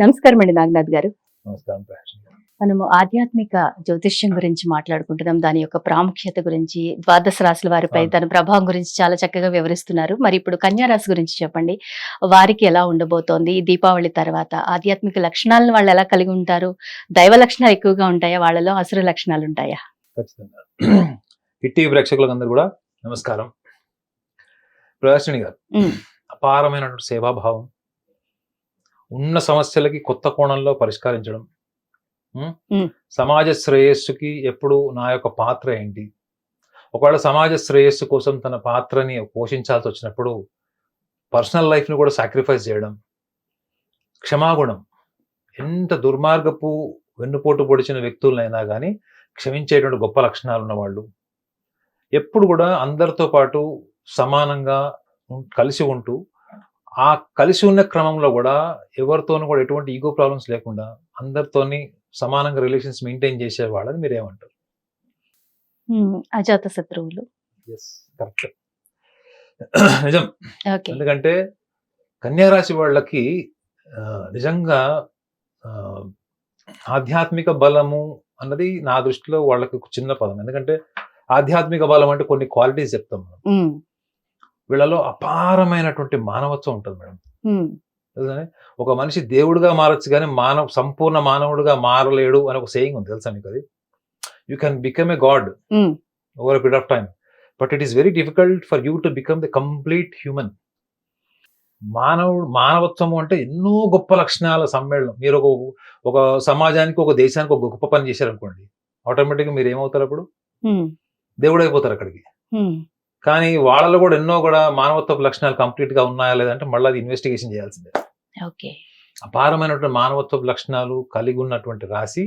నమస్కారం అండి నాగనాథ్ గారు. నమస్కారం. మనము ఆధ్యాత్మిక జ్యోతిష్యం గురించి మాట్లాడుకుంటున్నాం. దాని యొక్క ప్రాముఖ్యత గురించి ద్వాదశ రాశుల వారిపై. దాని ప్రభావం గురించి చాలా చక్కగా వివరిస్తున్నారు. మరి ఇప్పుడు కన్యా రాశి గురించి చెప్పండి. వారికి ఎలా ఉండబోతోంది? దీపావళి తర్వాత ఆధ్యాత్మిక లక్షణాలను వాళ్ళు ఎలా కలిగి ఉంటారు? దైవ లక్షణాలు ఎక్కువగా ఉంటాయా? వాళ్ళలో అసుర లక్షణాలు ఉంటాయా? ఖచ్చితంగా. అందరూ కూడా నమస్కారం. ప్రదర్శిని గారు. అపారమైనటువంటి సేవాభావం. ఉన్న సమస్యలకి కొత్త కోణంలో పరిష్కరించడం. సమాజ శ్రేయస్సుకి ఎప్పుడు నా యొక్క పాత్ర ఏంటి? ఒకవేళ సమాజ శ్రేయస్సు కోసం తన పాత్రని పోషించాల్సి వచ్చినప్పుడు పర్సనల్ లైఫ్ని కూడా సాక్రిఫైస్ చేయడం. క్షమాగుణం. ఎంత దుర్మార్గపు వెన్నుపోటు పొడిచిన వ్యక్తులనైనా కానీ క్షమించేటువంటి గొప్ప లక్షణాలు ఉన్నవాళ్ళు ఎప్పుడు కూడా అందరితో పాటు సమానంగా కలిసి ఉంటూ ఆ కలిసి ఉన్న క్రమంలో కూడా ఎవరితోనూ కూడా ఎటువంటి ఈగో ప్రాబ్లమ్స్ లేకుండా అందరితోని సమానంగా రిలేషన్స్ మెయింటైన్ చేసే వాళ్ళని మీరు ఏమంటారు అజాత శత్రువులు. ఎస్ కరెక్ట్ నిజం. ఎందుకంటే కన్యారాశి వాళ్ళకి నిజంగా ఆధ్యాత్మిక బలము అన్నది నా దృష్టిలో వాళ్ళకి చిన్న పదం. ఎందుకంటే ఆధ్యాత్మిక బలం అంటే కొన్ని క్వాలిటీస్ చెప్తాం మనం. వీళ్ళలో అపారమైనటువంటి మానవత్వం ఉంటుంది మేడం. ఒక మనిషి దేవుడిగా మారచ్చు కానీ మానవ సంపూర్ణ మానవుడిగా మారలేడు అని ఒక సేయింగ్ ఉంది. తెలుసా మీకు అది? You can become a god over period of time but it is very difficult for you to become the complete human మానవుడు మానవత్వము అంటే ఎన్నో గొప్ప లక్షణాల సమ్మేళనం. మీరు ఒక ఒక సమాజానికి ఒక దేశానికి ఒక గొప్ప పని చేశారనుకోండి ఆటోమేటిక్గా మీరు ఏమవుతారు అప్పుడు? దేవుడు అయిపోతారు అక్కడికి. కానీ వాళ్ళలో కూడా ఎన్నో కూడా మానవత్వపు లక్షణాలు కంప్లీట్గా ఉన్నాయా లేదంటే మళ్ళీ అది ఇన్వెస్టిగేషన్ చేయాల్సిందే. ఓకే. అపారమైనటువంటి మానవత్వపు లక్షణాలు కలిగి ఉన్నటువంటి రాశి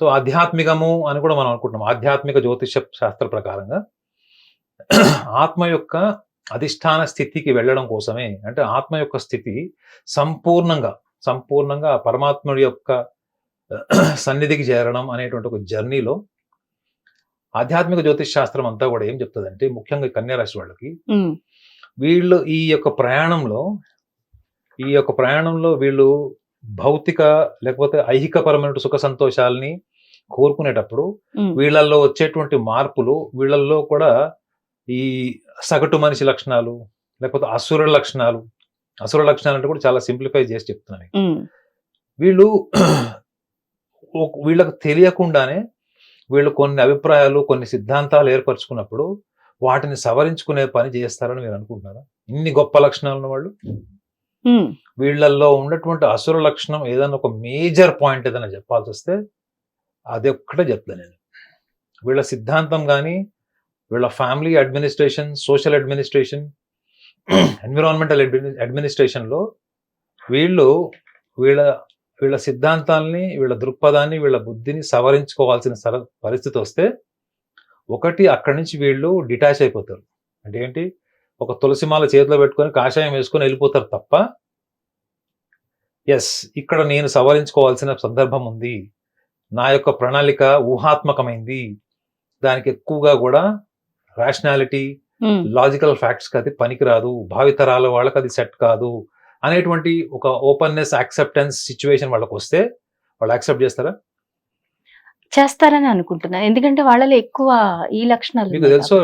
సో ఆధ్యాత్మికము అని కూడా మనం అనుకుంటున్నాం. ఆధ్యాత్మిక జ్యోతిష శాస్త్ర ప్రకారంగా ఆత్మ యొక్క అధిష్టాన స్థితికి వెళ్ళడం కోసమే అంటే ఆత్మ యొక్క స్థితి సంపూర్ణంగా సంపూర్ణంగా పరమాత్ముడి యొక్క సన్నిధికి చేరడం అనేటువంటి ఒక జర్నీలో ఆధ్యాత్మిక జ్యోతిష్ శాస్త్రం అంతా కూడా ఏం చెప్తుందంటే ముఖ్యంగా ఈ కన్యా రాశి వాళ్ళకి వీళ్ళు ఈ యొక్క ప్రయాణంలో ఈ యొక్క ప్రయాణంలో వీళ్ళు భౌతిక లేకపోతే ఐహికపరమైన సుఖ సంతోషాలని కోరుకునేటప్పుడు వీళ్ళల్లో వచ్చేటువంటి మార్పులు వీళ్ళల్లో కూడా ఈ సగటు మనిషి లక్షణాలు లేకపోతే అసుర లక్షణాలు అసుర లక్షణాలు అంటే కూడా చాలా సింప్లిఫై చేసి చెప్తున్నాను వీళ్ళు వీళ్ళకు తెలియకుండానే వీళ్ళు కొన్ని అభిప్రాయాలు కొన్ని సిద్ధాంతాలు ఏర్పరచుకున్నప్పుడు వాటిని సవరించుకునే పని చేస్తారని మీరు అనుకుంటున్నారా? ఇన్ని గొప్ప లక్షణాలు ఉన్న వాళ్ళు వీళ్ళల్లో ఉన్నటువంటి అసుర లక్షణం ఏదైనా ఒక మేజర్ పాయింట్ ఏదైనా చెప్పాల్సి వస్తే అది ఒక్కటే చెప్తాను నేను. వీళ్ళ సిద్ధాంతం కానీ వీళ్ళ family administration social administration environmental అడ్మినిస్ట్రేషన్లో వీళ్ళు వీళ్ళ వీళ్ళ సిద్ధాంతాల్ని వీళ్ళ దృక్పథాన్ని వీళ్ళ బుద్ధిని సవరించుకోవాల్సిన సర- పరిస్థితి వస్తే ఒకటి అక్కడి నుంచి వీళ్ళు డిటాచ్ అయిపోతారు. అంటే ఏంటి? ఒక తులసిమాల చేతిలో పెట్టుకొని కాషాయం వేసుకొని వెళ్ళిపోతారు తప్ప ఎస్ ఇక్కడ నేను సవరించుకోవాల్సిన సందర్భం ఉంది. నా యొక్క ప్రణాళిక ఊహాత్మకమైంది. దానికి ఎక్కువగా కూడా రేషనాలిటీ లాజికల్ ఫ్యాక్ట్స్కి అది పనికిరాదు. భావితరాల వాళ్ళకి అది సెట్ కాదు. అనేటువంటి ఒక ఓపెన్నెస్ యాక్సెప్టెన్స్ సిచ్యువేషన్ వాళ్ళకి వస్తే వాళ్ళు యాక్సెప్ట్ చేస్తారా? చేస్తారని అనుకుంటున్నాను ఎందుకంటే వాళ్ళలో ఎక్కువ ఈ లక్షణాలు మీకు తెలుసో.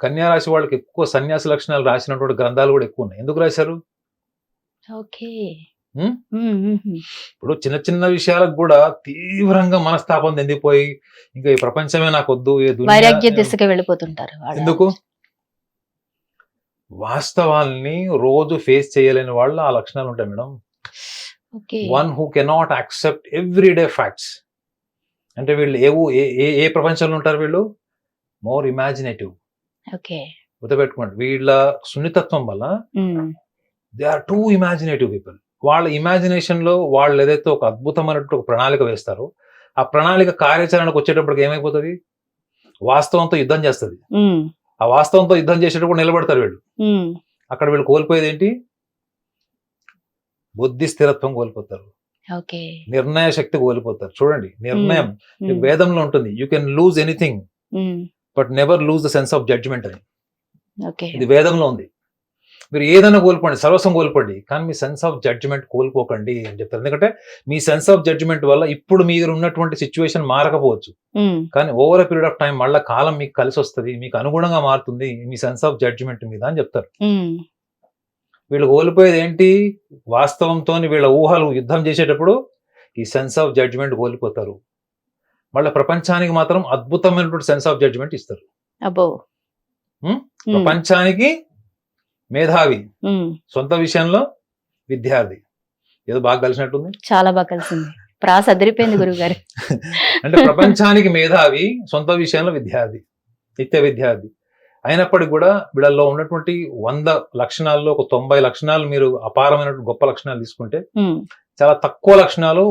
కన్యా రాశి వాళ్ళకి ఎక్కువ సన్యాస లక్షణాలు రాసినటువంటి గ్రంథాలు కూడా ఎక్కువ ఉన్నాయి. ఎందుకు రాశారు? ఓకే. ఇప్పుడు చిన్న చిన్న విషయాలకు కూడా తీవ్రంగా మనస్తాపం చెందిపోయి ఇంకా ఈ ప్రపంచమే నాకు వద్దు వైరాగ్య దిశగా వెళ్ళిపోతుంటారు వాళ్ళు. ఎందుకు? వాస్తవాల్ని రోజు ఫేస్ చేయలేని వాళ్ళు ఆ లక్షణాలు ఉంటాయి madam. One who cannot accept everyday facts. అంటే వీళ్ళు ఏ ఏ- ఏ ప్రపంచంలో ఉంటారు వీళ్ళు? More imaginative. ఓకే. గుర్తుపెట్టుకోండి వీళ్ళ సున్నితత్వం వల్ల they are too imaginative people. వాళ్ళ ఇమాజినేషన్లో వాళ్ళు ఏదైతే ఒక అద్భుతమైనటువంటి ఒక ప్రణాళిక వేస్తారో ఆ ప్రణాళిక కార్యాచరణకు వచ్చేటప్పటికి ఏమైపోతుంది? వాస్తవంతో యుద్ధం చేస్తుంది. ఆ వాస్తవంతో యుద్ధం చేసేటప్పుడు నిలబడతారు వీళ్ళు. అక్కడ వీళ్ళు కోల్పోయేది ఏంటి? బుద్ధి స్థిరత్వం కోల్పోతారు. నిర్ణయ శక్తి కోల్పోతారు. చూడండి నిర్ణయం. వేదంలో ఉంటుంది you can lose anything but never lose the sense of judgement అని. ఇది వేదంలో ఉంది. మీరు ఏదైనా కోల్పోండి సర్వస్వం కోల్పోండి కానీ మీ సెన్స్ ఆఫ్ జడ్జిమెంట్ కోల్పోకండి అని చెప్తారు. ఎందుకంటే మీ సెన్స్ ఆఫ్ జడ్జిమెంట్ వల్ల ఇప్పుడు మీరు ఉన్నటువంటి సిచ్యువేషన్ మారకపోవచ్చు. కానీ ఓవర్ పీరియడ్ ఆఫ్ టైం మళ్ళీ కాలం మీకు కలిసి వస్తుంది మీకు అనుగుణంగా మారుతుంది మీ సెన్స్ ఆఫ్ జడ్జిమెంట్ మీద అని చెప్తారు. వీళ్ళు కోల్పోయేది ఏంటి? వాస్తవంతో వీళ్ళ ఊహలు యుద్ధం చేసేటప్పుడు ఈ సెన్స్ ఆఫ్ జడ్జిమెంట్ కోల్పోతారు. మళ్ళీ ప్రపంచానికి మాత్రం అద్భుతమైనటువంటి సెన్స్ ఆఫ్ జడ్జిమెంట్ ఇస్తారు. ప్రపంచానికి మేధావి. సొంత విషయంలో విద్యార్థి. ఏదో బాగా కలిసినట్టుంది? చాలా బాగా కలిసింది. ప్రాస అదిరిపోయింది గురువు గారు అంటే ప్రపంచానికి మేధావి సొంత విషయంలో విద్యార్థి నిత్య విద్యార్థి. అయినప్పటికీ కూడా వీళ్ళల్లో ఉన్నటువంటి వంద లక్షణాల్లో ఒక తొంభై లక్షణాలు మీరు అపారమైనటువంటి గొప్ప లక్షణాలు తీసుకుంటే చాలా తక్కువ లక్షణాలు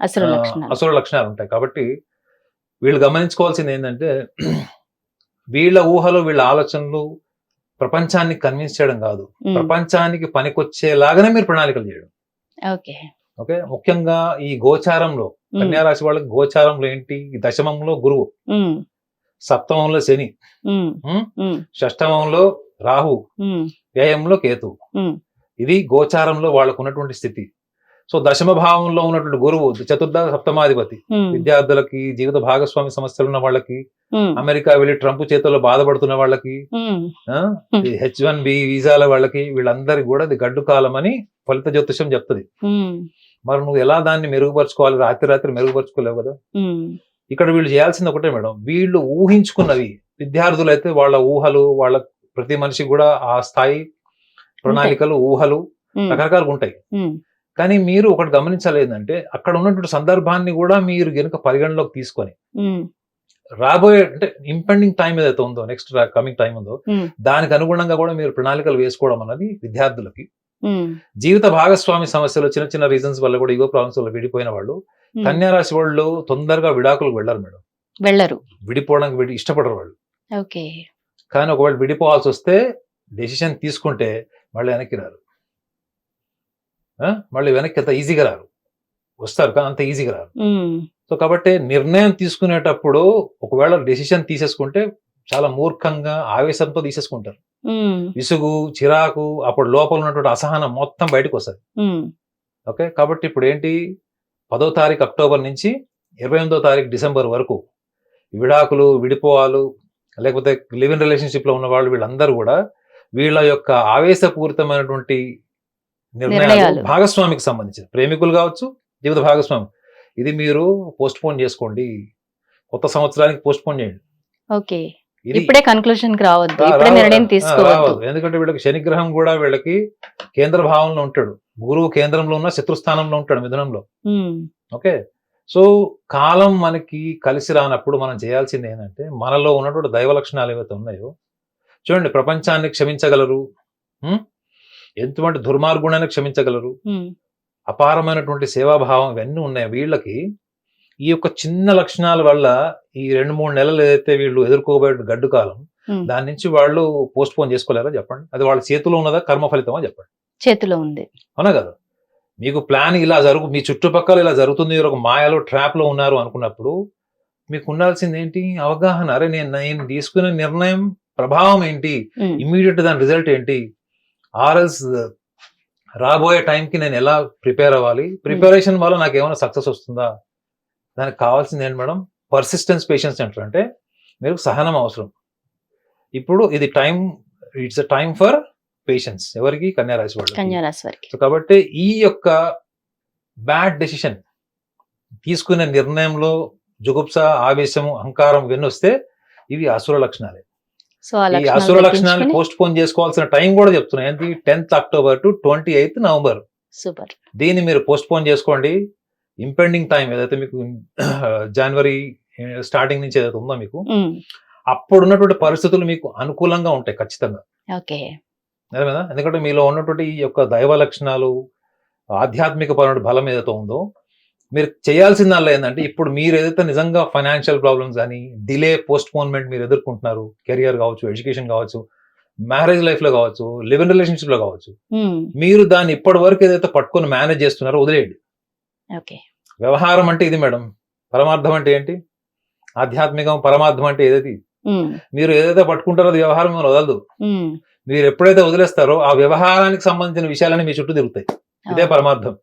అసలు ఆ, లక్షణాలు. అసుర లక్షణాలు ఉంటాయి. కాబట్టి వీళ్ళు గమనించుకోవాల్సింది ఏంటంటే వీళ్ళ ఊహలు వీళ్ళ ఆలోచనలు ప్రపంచాన్ని కన్విన్స్ చేయడం కాదు. ప్రపంచానికి పనికొచ్చేలాగానే మీరు ప్రణాళికలు చేయడం. ఓకే. ఓకే? ముఖ్యంగా ఈ గోచారంలో ఉమ్, కన్యా రాశి వాళ్ళకి గోచారంలో ఏంటి? దశమంలో గురువు. సప్తమంలో శని. షష్టమంలో రాహు. వ్యయంలో కేతు. ఇది గోచారంలో వాళ్ళకు ఉన్నటువంటి స్థితి. సో దశమ భావంలో ఉన్నటువంటి గురువు చతుర్థ సప్తమాధిపతి. విద్యార్థులకి జీవిత భాగస్వామి సమస్యలు ఉన్న వాళ్ళకి అమెరికా వెళ్ళి ట్రంప్ చేతుల్లో బాధపడుతున్న వాళ్ళకి హెచ్ వన్ బి వీసాల వాళ్ళకి వీళ్ళందరికీ కూడా ఇది గడ్డు కాలం అని ఫలిత జ్యోతిషం చెప్తుంది. మరి నువ్వు ఎలా దాన్ని మెరుగుపరుచుకోవాలి? రాత్రి రాత్రి మెరుగుపరుచుకోలేవు కదా? ఇక్కడ వీళ్ళు చేయాల్సింది ఒకటే మేడం వీళ్ళు ఊహించుకున్నవి. విద్యార్థులు అయితే వాళ్ళ ఊహలు వాళ్ళ ప్రతి మనిషి కూడా ఆ స్థాయి ప్రణాళికలు ఊహలు రకరకాలుగా ఉంటాయి. కానీ మీరు ఒకటి గమనించాలి ఏంటంటే అక్కడ ఉన్నటువంటి సందర్భాన్ని కూడా మీరు గనుక పరిగణలోకి తీసుకొని రాబోయే అంటే ఇంపెండింగ్ టైం ఏదైతే ఉందో నెక్స్ట్ కమింగ్ టైం ఉందో దానికి అనుగుణంగా కూడా మీరు ప్రణాళికలు వేసుకోవడం అన్నది విద్యార్థులకి. జీవిత భాగస్వామి సమస్యలు చిన్న చిన్న రీజన్స్ వల్ల కూడా ఇగో ప్రాబ్లమ్స్ వల్ల విడిపోయిన వాళ్ళు కన్యా రాశి వాళ్ళు తొందరగా విడాకులకు వెళ్ళరు మేడం. వెళ్ళరు. విడిపోవడానికి విడి ఇష్టపడరు వాళ్ళు. ఓకే. కానీ ఒకవేళ విడిపోవాల్సి వస్తే డెసిషన్ తీసుకుంటే మళ్ళీ వెనక్కి రారు? మళ్ళీ వెనక్కి అంత ఈజీగా రారు. వస్తారు కానీ అంత ఈజీగా రారు. సో కాబట్టి నిర్ణయం తీసుకునేటప్పుడు ఒకవేళ డెసిషన్ తీసేసుకుంటే చాలా మూర్ఖంగా ఆవేశంతో తీసేసుకుంటారు. విసుగు చిరాకు అప్పుడు లోపల ఉన్నటువంటి అసహనం మొత్తం బయటకు వస్తుంది. ఓకే? కాబట్టి ఇప్పుడు ఏంటి? పదో తారీఖు అక్టోబర్ నుంచి ఇరవై ఎనిమిదో తారీఖు డిసెంబర్ వరకు విడాకులు విడిపోవాలు లేకపోతే లివ్ ఇన్ రిలేషన్షిప్లో ఉన్న వాళ్ళు వీళ్ళందరూ కూడా వీళ్ళ యొక్క ఆవేశపూరితమైనటువంటి నిర్ణయాలు. భాగస్వామికి సంబంధించి ప్రేమికులు కావచ్చు జీవిత భాగస్వామి. ఇది మీరు పోస్ట్ పోన్ చేసుకోండి. కొత్త సంవత్సరానికి పోస్ట్ పోన్ చేయండి. ఓకే. ఇప్పుడే కన్క్లూషన్కి రావద్దు. ఇప్పుడే. నిర్ణయం తీసుకోవద్దు. ఎందుకంటే వీళ్ళకి శనిగ్రహం కూడా వీళ్ళకి కేంద్ర భావంలో ఉంటాడు. గురువు కేంద్రంలో ఉన్న శత్రుస్థానంలో ఉంటాడు మిథునంలో. ఓకే? సో కాలం మనకి కలిసి రానప్పుడు మనం చేయాల్సింది ఏంటంటే మనలో ఉన్నటువంటి దైవ లక్షణాలు ఏవైతే ఉన్నాయో చూడండి ప్రపంచాన్ని క్షమించగలరు. ఉం? ఎంతమంది దుర్మార్గుణాన్ని క్షమించగలరు అపారమైనటువంటి సేవాభావం ఇవన్నీ ఉన్నాయి. వీళ్ళకి ఈ యొక్క చిన్న లక్షణాల వల్ల ఈ రెండు మూడు నెలలు ఏదైతే వీళ్ళు ఎదుర్కోబోయే గడ్డు కాలం దాని నుంచి వాళ్ళు పోస్ట్ పోన్ చేసుకోలేరా చెప్పండి? అది వాళ్ళ చేతిలో ఉన్నదా కర్మ ఫలితమా చెప్పండి? చేతిలో ఉంది. అవునా కదా? మీకు ప్లాన్ ఇలా జరుగు మీ చుట్టుపక్కల ఇలా జరుగుతుంది ఒక మాయలో ట్రాప్లో ఉన్నారు అనుకున్నప్పుడు మీకు ఉండాల్సింది ఏంటి? అవగాహన. అరే నేను నేను తీసుకునే నిర్ణయం ప్రభావం ఏంటి? ఉమ్, ఇమీడియట్ దాని రిజల్ట్ ఏంటి? ఆర్ఎల్స్ రాబోయే టైంకి నేను ఎలా ప్రిపేర్ అవ్వాలి? ప్రిపరేషన్ వల్ల నాకు ఏమైనా సక్సెస్ వస్తుందా? దానికి కావాల్సింది ఏంటి మేడం? పర్సిస్టెన్స్ పేషెన్స్ అంటారు. అంటే మీరు సహనం అవసరం. ఇప్పుడు ఇది time it's a time for patience. ఎవరికి? కన్యా రాశి వాళ్ళు సో కాబట్టి ఈ యొక్క బ్యాడ్ డెసిషన్ తీసుకునే నిర్ణయంలో జుగుప్స ఆవేశము అహంకారం ఇవన్నీ వస్తే ఇవి అసుర లక్షణాలే. సో ఈ అసుర లక్షణాన్ని పోస్ట్ పోన్ చేసుకోవాల్సిన టైం కూడా చెప్తున్నాయి. ఏంటి? Tenth October to twenty eighth November super. దీన్ని మీరు పోస్ట్ పోన్ చేసుకోండి. ఇంపెండింగ్ టైం ఏదైతే మీకు జనవరి స్టార్టింగ్ నుంచి ఏదైతే ఉందో మీకు అప్పుడు ఉన్నటువంటి పరిస్థితులు మీకు అనుకూలంగా ఉంటాయి ఖచ్చితంగా. ఓకే. ఎందుకంటే మీలో ఉన్నటువంటి ఈ యొక్క దైవ లక్షణాలు ఆధ్యాత్మిక పరమైన బలం ఏదైతే ఉందో మీరు చేయాల్సిందల్లా ఏంటంటే ఇప్పుడు మీరు ఏదైతే నిజంగా ఫైనాన్షియల్ ప్రాబ్లమ్స్ కానీ డిలే పోస్ట్ పోన్మెంట్ మీరు ఎదుర్కొంటున్నారు కెరియర్ కావచ్చు ఎడ్యుకేషన్ కావచ్చు మ్యారేజ్ లైఫ్లో కావచ్చు లివ్ ఇన్ రిలేషన్షిప్లో కావచ్చు ఉమ్, మీరు దాన్ని ఇప్పటి వరకు ఏదైతే పట్టుకొని మేనేజ్ చేస్తున్నారో వదిలేయండి. వ్యవహారం అంటే ఇది మేడం. పరమార్థం అంటే ఏంటి? ఆధ్యాత్మికం పరమార్థం అంటే ఏదైతే ఉమ్, మీరు ఏదైతే పట్టుకుంటారో అది వ్యవహారం మిమ్మల్ని వదలదు. ఉమ్, మీరు ఎప్పుడైతే వదిలేస్తారో ఆ వ్యవహారానికి సంబంధించిన విషయాలన్నీ మీ చుట్టూ తిరుగుతాయి. ఇదే పరమార్థం.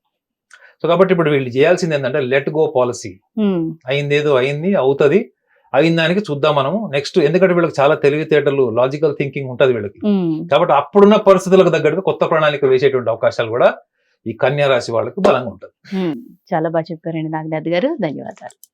సో కాబట్టి ఇప్పుడు వీళ్ళు చేయాల్సింది ఏంటంటే లెట్ గో పాలసీ అయింది ఏదో అయింది అవుతుంది. అయిన దానికి చూద్దాం మనము. నెక్స్ట్ ఎందుకంటే వీళ్ళకి చాలా తెలివితేటలు లాజికల్ థింకింగ్ ఉంటది వీళ్ళకి. కాబట్టి అప్పుడున్న పరిస్థితులకు తగ్గట్టుగా కొత్త ప్రణాళిక వేసేటువంటి అవకాశాలు కూడా ఈ కన్యా రాశి వాళ్ళకి బలంగా ఉంటుంది. చాలా బాగా చెప్పారండి నాగనాథ్ గారు. ధన్యవాదాలు.